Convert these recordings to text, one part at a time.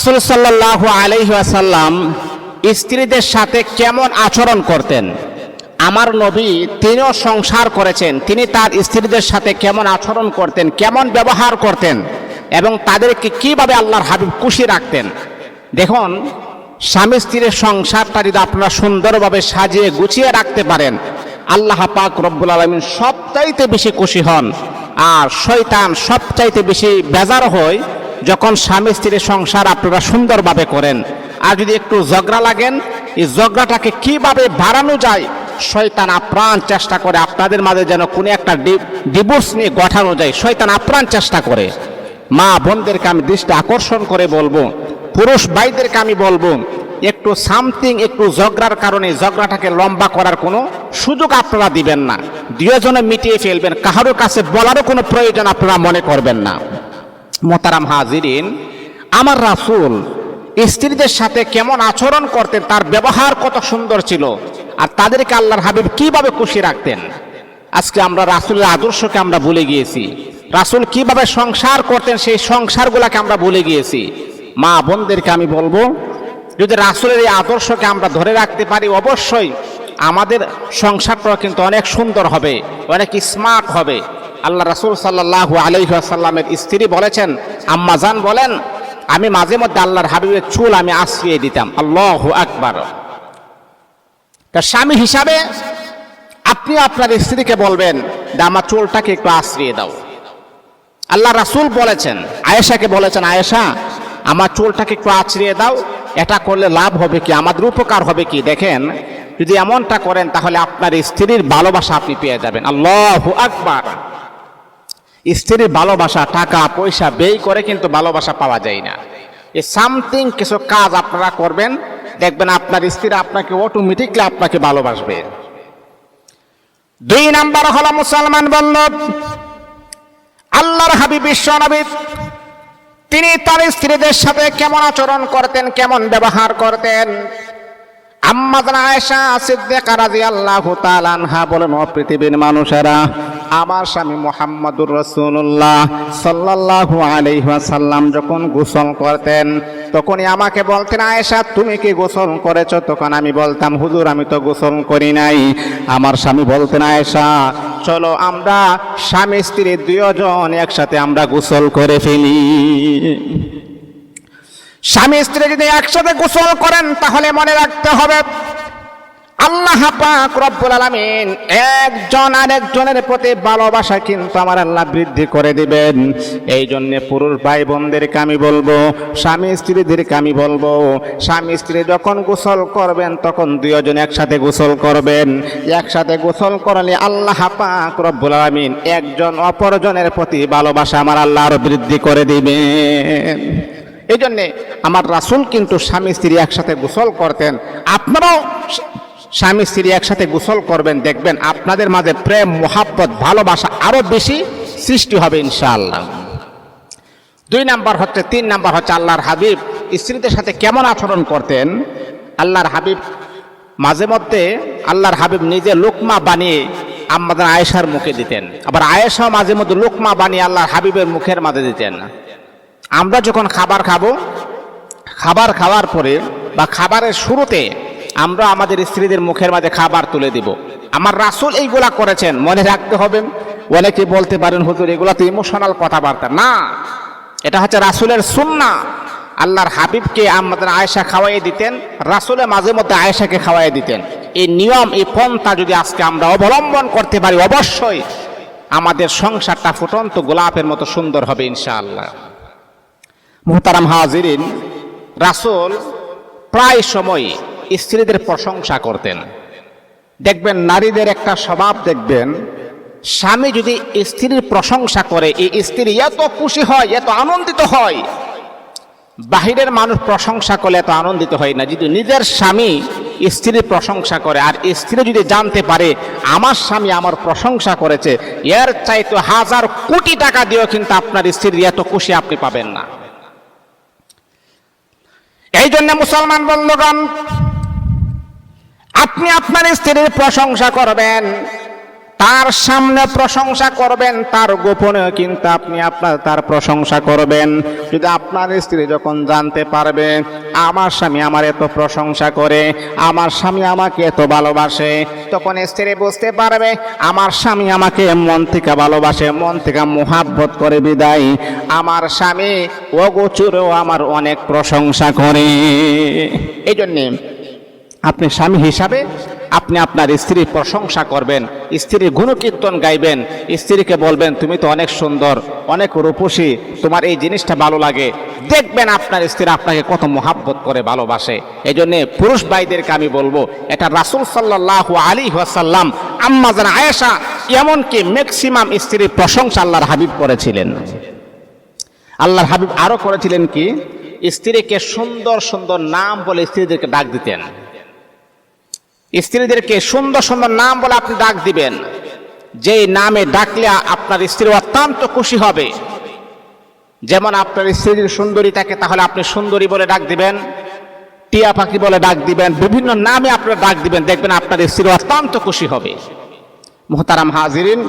রাসুল সাল্লাহ আলহাসাল্লাম স্ত্রীদের সাথে কেমন আচরণ করতেন? আমার নবী তিনিও সংসার করেছেন, তিনি তার স্ত্রীদের সাথে কেমন আচরণ করতেন, কেমন ব্যবহার করতেন এবং তাদেরকে কীভাবে আল্লাহর হাবিব খুশি রাখতেন? দেখুন, স্বামী স্ত্রীর সংসারটা যদি আপনারা সুন্দরভাবে সাজিয়ে গুছিয়ে রাখতে পারেন, আল্লাহ পাক রব্বুল আলমিন সবচাইতে বেশি খুশি হন। আর শয়তান সবচাইতে বেশি বেজার হয় যখন স্বামী স্ত্রীর সংসার আপনারা সুন্দরভাবে করেন, আর যদি একটু ঝগড়া লাগেন, এই ঝগড়াটাকে কীভাবে বাড়ানো যায়, শয়তান আপ্রাণ চেষ্টা করে, আপনাদের মাঝে যেন কোনো একটা ডিভোর্স নিয়ে গঠানো যায়, শয়তান আপ্রাণ চেষ্টা করে। মা বোনদেরকে আমি দৃষ্টি আকর্ষণ করে বলব, পুরুষ ভাইদেরকে আমি বলব, একটু সামথিং, একটু ঝগড়ার কারণে ঝগড়াটাকে লম্বা করার কোনো সুযোগ আপনারা দিবেন না। দুজনে মিটিয়ে ফেলবেন কাহারও কাছে বলারও কোনো প্রয়োজন আপনারা মনে করবেন না। মোতারাম হাজিরিন, আমার রাসুল স্ত্রীদের সাথে কেমন আচরণ করতেন, তার ব্যবহার কত সুন্দর ছিল, আর তাদেরকে আল্লাহর হাবিব কীভাবে খুশি রাখতেন? আজকে আমরা রাসুলের আদর্শকে আমরা ভুলে গিয়েছি। রাসুল কীভাবে সংসার করতেন, সেই সংসারগুলোকে আমরা ভুলে গিয়েছি। মা বোনদেরকে আমি বলব, যদি রাসুলের এই আদর্শকে আমরা ধরে রাখতে পারি, অবশ্যই আমাদের সংসারটাও কিন্তু অনেক সুন্দর হবে, অনেক স্মার্ট হবে। আল্লাহ রাসুল সাল্লাহ আলহাসাল্লামের স্ত্রী বলেছেন আম্মাজান বলেন, আমি মাঝে মধ্যে আল্লাহর হাবিবের চুল আমি আশ্রিয়ে দিতাম। আল্লাহ আকবার। তা স্বামী হিসাবে আপনি আপনার স্ত্রীকে বলবেন যে, আমার চুলটাকে একটু আশ্রিয়ে দাও। আল্লাহ রাসুল বলেছেন, আয়েশাকে বলেছেন, আয়েশা, আমার চুলটাকে একটু আছড়িয়ে দাও, এটা করলে লাভ হবে কি? আমাদের উপকার হবে কি? দেখেন, যদি এমনটা করেন, তাহলে আপনার স্ত্রীর ভালোবাসা আপনি পেয়ে যাবেন। আল্লাহ আকবার। স্ত্রীর ভালোবাসা, টাকা, পয়সা ব্যয় করে কিন্তু ভালোবাসা পাওয়া যায় না। এই সামথিং কিছু কাজ আপনারা করবেন, দেখবেন আপনার স্ত্রী আপনাকে অটোমেটিকলি আপনাকে ভালোবাসবে। দুই নাম্বার হলো মুসলমান বলল আল্লাহর হাবিব বিশ্ব নবী, তিনি তার স্ত্রীদের সাথে কেমন আচরণ করতেন, কেমন ব্যবহার করতেন? আম্মাদান আয়েশা সিদ্দিকা রাদিয়াল্লাহু তাআলা আনহা বলেন, ও পৃথিবীর মানুষেরা আমার স্বামী মোহাম্মদুর রসুল্লাহ সাল্লাল্লাহু আলাইহি ওয়াসাল্লাম যখন গোসল করতেন, তখনই আমাকে বলতেন, আয়েশা, তুমি কি গোসল করেছ? তখন আমি বলতাম, হুজুর, আমি তো গোসল করি নাই। আমার স্বামী বলতেন, আয়েশা, চলো আমরা স্বামী, স্ত্রী দুজন একসাথে আমরা গোসল করে ফেলি। স্বামী, স্ত্রী যদি একসাথে গোসল করেন, তাহলে মনে রাখতে হবে আল্লাহ পাক রব্বুল আলামিন একজন আরেকজনের প্রতি ভালোবাসা কিন্তু আমার আল্লাহ বৃদ্ধি করে দিবেন। এই জন্য পুরুষ ভাই বোনদেরকে আমি বলব, স্বামী স্ত্রীদেরকে আমি বলব, স্বামী স্ত্রী যখন গোসল করবেন তখন দুজন একসাথে গোসল করবেন। একসাথে গোসল করলে আল্লাহ পাক রব্বুল আলামিন একজন অপরজনের প্রতি ভালোবাসা আমার আল্লাহ আরও বৃদ্ধি করে দিবেন। এই জন্যে আমার রাসুল কিন্তু স্বামী স্ত্রী একসাথে গোসল করতেন। আপনারাও স্বামী স্ত্রী একসাথে গোসল করবেন, দেখবেন আপনাদের মাঝে প্রেম, মোহাব্বত, ভালোবাসা আরও বেশি সৃষ্টি হবে ইনশাআল্লাহ। দুই নাম্বার হচ্ছে, তিন নাম্বার হচ্ছে আল্লাহর হাবিব। স্ত্রীদের সাথে কেমন আচরণ করতেন? আল্লাহর হাবিব মাঝে মধ্যে, আল্লাহর হাবিব নিজে লোকমা বানিয়ে আমাদের আয়েশার মুখে দিতেন। আবার আয়েশাও মাঝে মধ্যে লোকমা বানিয়ে আল্লাহর হাবিবের মুখের মাঝে দিতেন। আমরা যখন খাবার খাব, খাবার খাওয়ার পরে বা খাবারের শুরুতে আমরা আমাদের স্ত্রীদের মুখের মাঝে খাবার তুলে দিব। আমার রাসুল এইগুলা করেছেন, মনে রাখতে হবে। অনেকে বলতে পারেন, হুজুর, এগুলা তো ইমোশনাল কথাবার্তা। না, এটা হচ্ছে রাসুলের সুন্না। আল্লাহর হাবিবকে আমাদের আয়েশা খাওয়াই দিতেন, রাসুলের মাঝে মধ্যে আয়েশাকে খাওয়াই দিতেন। এই নিয়ম, এই পন্থা যদি আজকে আমরা অবলম্বন করতে পারি, অবশ্যই আমাদের সংসারটা ফুটন্ত গোলাপের মতো সুন্দর হবে, ইনশাআল্লাহ। মোহতারাম হাজিরিন, রাসুল প্রায় সময় স্ত্রীদের প্রশংসা করতেন। দেখবেন নারীদের একটা স্বভাব দেখবেন, স্বামী যদি স্ত্রীর প্রশংসা করে, এই স্ত্রী এত খুশি হয়, এত আনন্দিত হয়, বাহিরের মানুষ প্রশংসা করলে এত আনন্দিত হয় না। যদি নিজের স্বামী স্ত্রীর প্রশংসা করে, আর স্ত্রী যদি জানতে পারে, আমার স্বামী আমার প্রশংসা করেছে, এর চাইতে হাজার কোটি টাকা দিয়েও কিন্তু আপনার স্ত্রীর এত খুশি আপনি পাবেন না। এই জন্য মুসলমান বন্ধুগণ আপনি আপনার স্ত্রীর প্রশংসা করবেন, তার সামনে প্রশংসা করবেন, তার গোপনে কিন্তু আপনি আপনার, তার প্রশংসা করবেন। যদি আপনার স্ত্রী যখন জানতে পারবে, আমার স্বামী আমার এত প্রশংসা করে, আমার স্বামী আমাকে এত ভালোবাসে, তখন স্ত্রী বুঝতে পারবে, আমার স্বামী আমাকে মন থেকে ভালোবাসে, মন থেকে মোহাব্বত করে বিদায়। আমার স্বামী অগোচরেও আমার অনেক প্রশংসা করে। এই জন্যে আপনি স্বামী হিসাবে আপনি আপনার স্ত্রীর প্রশংসা করবেন, স্ত্রীর গুণকীর্তন গাইবেন, স্ত্রীকে বলবেন, তুমি তো অনেক সুন্দর, অনেক রূপসী, তোমার এই জিনিসটা ভালো লাগে। দেখবেন আপনার স্ত্রী আপনাকে কত মোহাব্বত করে ভালোবাসে। এই জন্যে পুরুষ ভাইদেরকে আমি বলব, এটা রাসুল সাল্লাহ আলী ওয়াসাল্লাম আম্মাজান আয়েশা, এমনকি ম্যাক্সিমাম স্ত্রীর প্রশংসা আল্লাহর হাবিব করেছিলেন। আল্লাহর হাবিব আরও করেছিলেন কি? স্ত্রীকে সুন্দর সুন্দর নাম বলে স্ত্রীদেরকে ডাক দিতেন। স্ত্রীদেরকে সুন্দর সুন্দর নাম বলে আপনি ডাক দিবেন। যে নামে ডাকলে আপনার স্ত্রী অত্যন্ত খুশি হবে। যেমন আপনার স্ত্রী যদি সুন্দরী থাকে, তাহলে আপনি সুন্দরী বলে ডাক দিবেন, টিয়া পাখি বলে ডাক দিবেন, বিভিন্ন নামে আপনার ডাক দিবেন, দেখবেন আপনার স্ত্রী অত্যন্ত খুশি হবে। মোহতারাম হাজিরিন,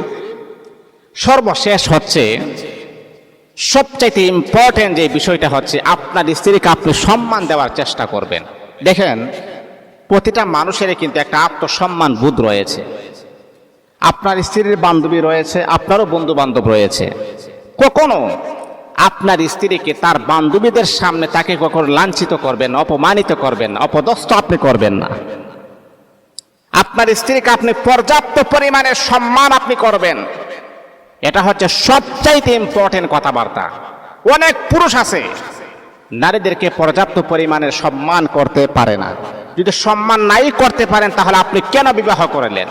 সর্বশেষ হচ্ছে, সবচাইতে ইম্পর্টেন্ট যে বিষয়টা হচ্ছে, আপনার স্ত্রীকে আপনি সম্মান দেওয়ার চেষ্টা করবেন। দেখেন প্রতিটা মানুষেরই কিন্তু একটা আত্মসম্মান বোধ রয়েছে। আপনার স্ত্রীর বান্ধবী রয়েছে, আপনারও বন্ধু বান্ধব রয়েছে। কখনো আপনার স্ত্রীকে তার বান্ধবীদের সামনে তাকে কখনো লাঞ্ছিত করবেন, অপমানিত করবেন, অপদস্থ আপনি করবেন না। আপনার স্ত্রীকে আপনি পর্যাপ্ত পরিমাণে সম্মান আপনি করবেন। এটা হচ্ছে সবচাইতে ইম্পর্টেন্ট কথাবার্তা। অনেক পুরুষ আছে নারীদেরকে পর্যাপ্ত পরিমাণে সম্মান করতে পারে না। যদি সম্মান নাই করতে পারেন, তাহলে আপনি কেন বিবাহ করলেন?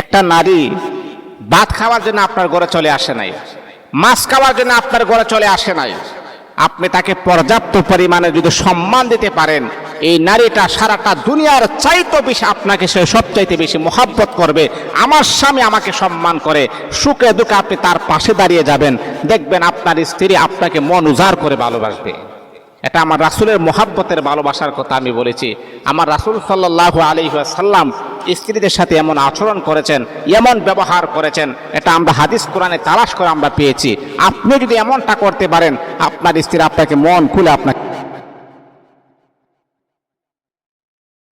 একটা নারী ভাত খাওয়ার জন্য আপনার ঘরে চলে আসে নাই, মাছ খাওয়ার জন্য আপনার ঘরে চলে আসে নাই। আপনি তাকে পর্যাপ্ত পরিমাণে যদি সম্মান দিতে পারেন এই নারীটা সারাটা দুনিয়ার চাইতে বেশি আপনাকে সে সবচাইতে বেশি মোহাব্বত করবে। আমার স্বামী আমাকে সম্মান করে। সুখে দুঃখে আপনি তার পাশে দাঁড়িয়ে যাবেন। দেখবেন আপনার স্ত্রী আপনাকে মন উজাড় করে ভালোবাসবে। এটা আমার রাসুলের মোহাব্বতের ভালোবাসার কথা আমি বলেছি। আমার রাসুল সাল্লাহ আলী সাল্লাম স্ত্রীদের সাথে এমন আচরণ করেছেন, এমন ব্যবহার করেছেন। এটা আমরা হাদিস কোরআনে তালাশ করে আমরা পেয়েছি। আপনি যদি এমনটা করতে পারেন, আপনার স্ত্রী আপনাকে মন খুলে আপনাকে